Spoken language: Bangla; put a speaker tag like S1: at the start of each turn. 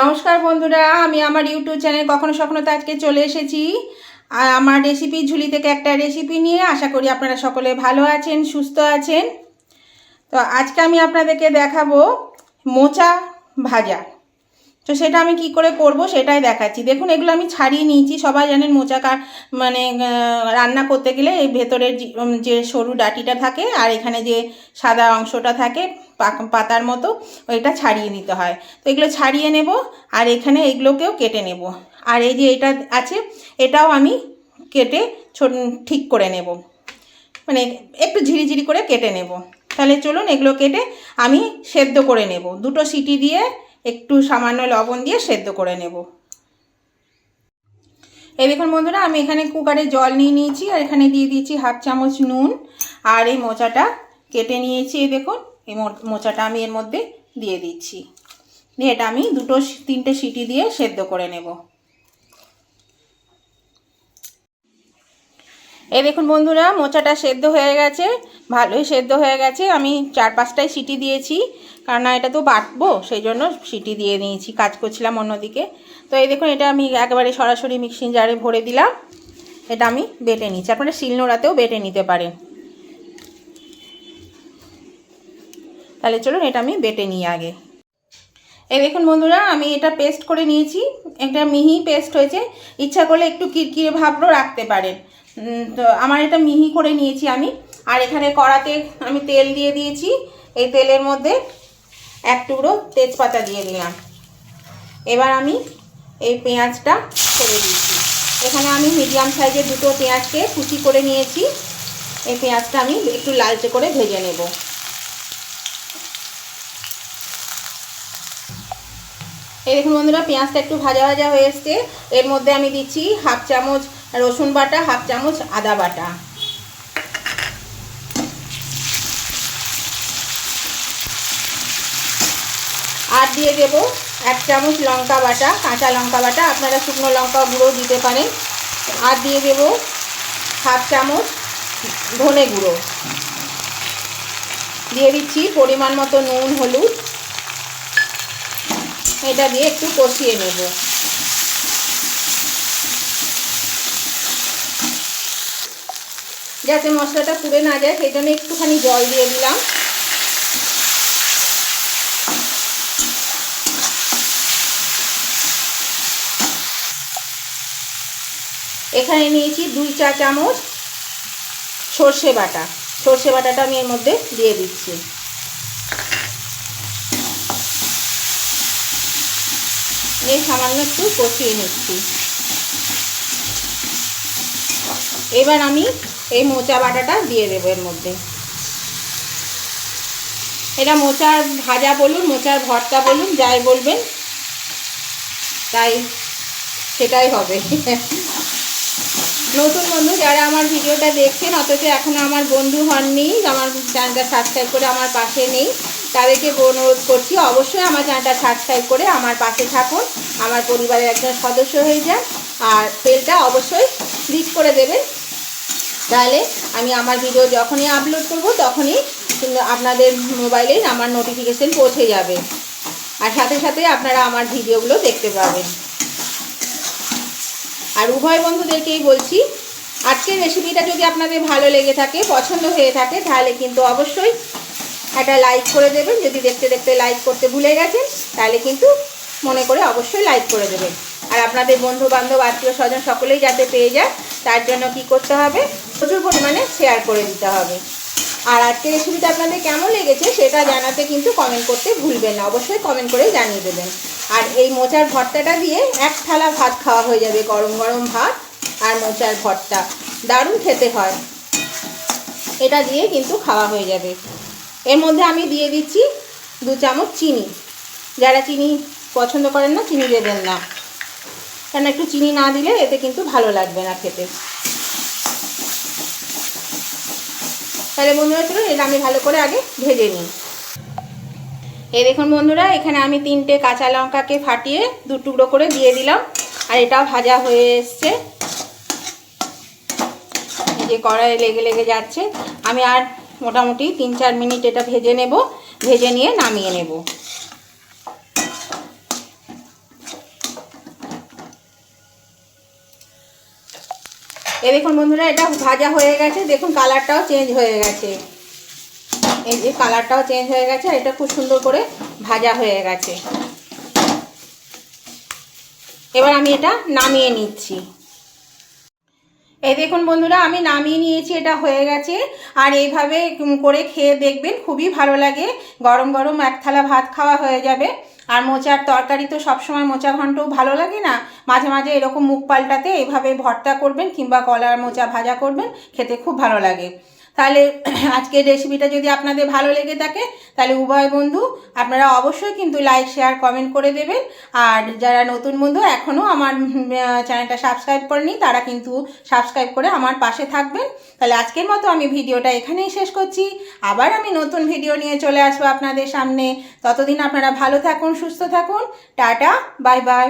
S1: নমস্কার বন্ধুরা, আমি আমার ইউটিউব চ্যানেল কখনো সখনো তো আজকে চলে এসেছি। আর আমার রেসিপি ঝুলি থেকে একটা রেসিপি নিয়ে আশা করি আপনারা সকলে ভালো আছেন, সুস্থ আছেন। তো আজকে আমি আপনাদেরকে দেখাবো মোচা ভাজা। তো সেটা আমি কি করে করব সেটাই দেখাচ্ছি। দেখুন, এগুলো আমি ছাড়িয়ে নিয়েছি। সবাই জানেন মোচা কা মানে রান্না করতে গেলে এই ভেতরের যে- সরু ডাটিটা থাকে আর এখানে যে সাদা অংশটা থাকে পাতার মতো ওইটা ছাড়িয়ে নিতে হয়। তো এগুলো ছাড়িয়ে নেব আর এখানে এগুলোকেও কেটে নেব। আর এই যে এটা আছে, এটাও আমি কেটে ঠিক করে নেব। মানে একটু ঝিরিঝিরি করে কেটে নেব। তাহলে চলুন এগুলো কেটে আমি সেদ্ধ করে নেব। দুটো সিটি দিয়ে একটু সামান্য লবণ দিয়ে সেদ্ধ করে নেব। এই দেখুন বন্ধুরা, আমি এখানে কুকারে জল নিয়ে নিয়েছি, আর এখানে দিয়ে দিয়েছি হাফ চামচ নুন, আর এই মোচাটা কেটে নিয়েছি, এই দেখুন, এই মোচাটা আমি এর মধ্যে দিয়ে দিচ্ছি। দিয়ে এটা আমি দুটো তিনটে সিটি দিয়ে সেদ্ধ করে নেব। এই দেখুন বন্ধুরা, মোচাটা সেদ্ধ হয়ে গেছে ভালোই সেদ্ধ হয়ে গেছে। আমি চার পাঁচটায় সিটি দিয়েছি। কারণ এটা তো বাটবো, সেই জন্য সিটি দিয়ে নিয়েছি। কাজ করছিলাম অন্যদিকে। তো এই দেখুন, এটা আমি একেবারে সরাসরি মিক্সিং জারে ভরে দিলাম। এটা আমি বেটে নিচ্ছি। আপনারা শিলনোড়াতেও বেটে নিতে পারেন। তাহলে চলুন, এটা আমি বেটে নিই আগে। এই দেখুন বন্ধুরা, আমি এটা পেস্ট করে নিয়েছি। একটা মিহি পেস্ট হয়েছে। ইচ্ছা করলে একটু কিরকিরে ভাবও রাখতে পারেন। তো আমার এটা মিহি করে নিয়েছি আমি। আর এখানে কড়াতে আমি তেল দিয়ে দিয়েছি। এই তেলের মধ্যে এক টুকরো তেজপাতা দিয়ে দিলাম। এবার আমি এই পেঁয়াজটা ছেড়ে দিচ্ছি। এখানে আমি মিডিয়াম সাইজের দুটো পেঁয়াজকে কুচি করে নিয়েছি। এই পেঁয়াজটা আমি একটু লালচে করে ভেজে নেব। এই দেখুন বন্ধুরা, পেঁয়াজটা একটু ভাজা ভাজা হয়ে এসছে। এর মধ্যে আমি দিচ্ছি হাফ চামচ রসুন বাটা, হাফ চামচ আদা বাটা। আর দিয়ে দেব এক চামচ লঙ্কা বাটা, কাঁচা লঙ্কা বাটা, আপনারা শুকনো লঙ্কা গুঁড়ো দিতে পারেন। আর দিয়ে দেব হাফ চামচ ধনে গুঁড়ো। দিয়ে দিচ্ছি পরিমাণ মতো নুন, হলুদ। এটা দিয়ে একটু কষিয়ে নেব। যাতে মশলাটা পুড়ে না যায়, সেই জন্য একটুখানি জল দিয়ে দিলাম। এখানে নিয়েছি দুই চা চামচ সর্ষে বাটা। সর্ষে বাটাটা আমি এর মধ্যে দিয়ে দিচ্ছি। এই সামান্য একটু কষিয়ে নিচ্ছি। এবার আমি এই মোচা বাটাটা দিয়ে দেবো এর মধ্যে। এটা মোচার ভাজা বলুন, মোচার ভর্তা বলুন, যাই বলবেন, তাই সেটাই হবে। নতুন বন্ধু যারা আমার ভিডিওটা দেখছেন, অথচ এখনও আমার বন্ধু হননি, আমার চ্যানেলটা সাবস্ক্রাইব করে আমার পাশে নেই, তাদেরকে অনুরোধ করছি, অবশ্যই আমার চ্যানেলটা সাবস্ক্রাইব করে আমার পাশে থাকুন, আমার পরিবারের একজন সদস্য হয়ে যান, আর বেলটা অবশ্যই ক্লিক করে দেবেন। তাহলে আমি আমার ভিডিও যখনই আপলোড করব, তখনই আপনাদের মোবাইলে আমার নোটিফিকেশন পৌঁছে যাবে। আর সাথে সাথে আপনারা আমার ভিডিওগুলো দেখতে পাবেন। আর উভয় বন্ধুদেরকেই বলছি, আজকের রেসিপিটা যদি আপনাদের ভালো লেগে থাকে, পছন্দ হয়ে থাকে, তাহলে কিন্তু অবশ্যই একটা লাইক করে দেবেন। যদি দেখতে দেখতে লাইক করতে ভুলে গেছেন, তাহলে কিন্তু মনে করে অবশ্যই লাইক করে দেবেন। আর আপনাদের বন্ধু বান্ধব আত্মীয় স্বজন সকলেই যাতে পেয়ে যায়, তার জন্য কি করতে হবে? প্রচুর পরিমাণে শেয়ার করে দিতে হবে। আর আজকের রেসিপিটা আপনাদের কেমন লেগেছে, সেটা জানাতে কিন্তু কমেন্ট করতে ভুলবেন না। অবশ্যই কমেন্ট করে জানিয়ে দেবেন। আর এই মোচার ভর্তাটা দিয়ে এক থালা ভাত খাওয়া হয়ে যাবে, গরম গরম ভাত আর মোচার ভর্তা। দারুণ খেতে হয়। এটা দিয়ে কিন্তু খাওয়া হয়ে যাবে। এর মধ্যে আমি দিয়ে দিচ্ছি দু চামচ চিনি। যারা চিনি পছন্দ করেন না, চিনি দেবেন না। কেন একটু চিনি না দিলে এতে কিন্তু ভালো লাগবে না খেতে। তাহলে বন্ধুরা, চলুন এটা আমি ভালো করে আগে ভেজে নিই। এই দেখুন বন্ধুরা, এখানে আমি তিনটে কাঁচা লঙ্কাকে ফাটিয়ে দু টুকরো করে দিয়ে দিলাম। আর এটা ভাজা হয়ে এসছে। যে কড়াই লেগে লেগে যাচ্ছে। আমি আর মোটামুটি তিন চার মিনিট এটা ভেজে নেব। ভেজে নিয়ে নামিয়ে নেব। এ দেখুন বন্ধুরা, এটা ভাজা হয়ে গেছে। দেখুন কালারটাও চেঞ্জ হয়ে গেছে। এই যে কালারটাও চেঞ্জ হয়ে গেছে এটা খুব সুন্দর করে ভাজা হয়ে গেছে। এবার আমি এটা নামিয়ে নিচ্ছি। এই দেখুন বন্ধুরা, আমি নামিয়ে নিয়েছি, এটা হয়ে গেছে। আর এইভাবে করে খেয়ে দেখবেন, খুবই ভালো লাগে। গরম গরম এক থালা ভাত খাওয়া হয়ে যাবে। আর মোচার তরকারি তো সবসময় মোচা ঘন্টও ভালো লাগে না। মাঝে মাঝে এরকম মুখ পাল্টাতে এইভাবে ভর্তা করবেন কিংবা কলার মোচা ভাজা করবেন, খেতে খুব ভালো লাগে। তাহলে আজকের রেসিপিটা যদি আপনাদের ভালো লেগে থাকে, তাহলে উভয় বন্ধু আপনারা অবশ্যই কিন্তু লাইক শেয়ার কমেন্ট করে দেবেন। আর যারা নতুন বন্ধু এখনও আমার চ্যানেলটা সাবস্ক্রাইব করেনি, তারা কিন্তু সাবস্ক্রাইব করে আমার পাশে থাকবেন। তাহলে আজকের মতো আমি ভিডিওটা এখানেই শেষ করছি। আবার আমি নতুন ভিডিও নিয়ে চলে আসব আপনাদের সামনে। ততদিন আপনারা ভালো থাকুন, সুস্থ থাকুন। Tata bye bye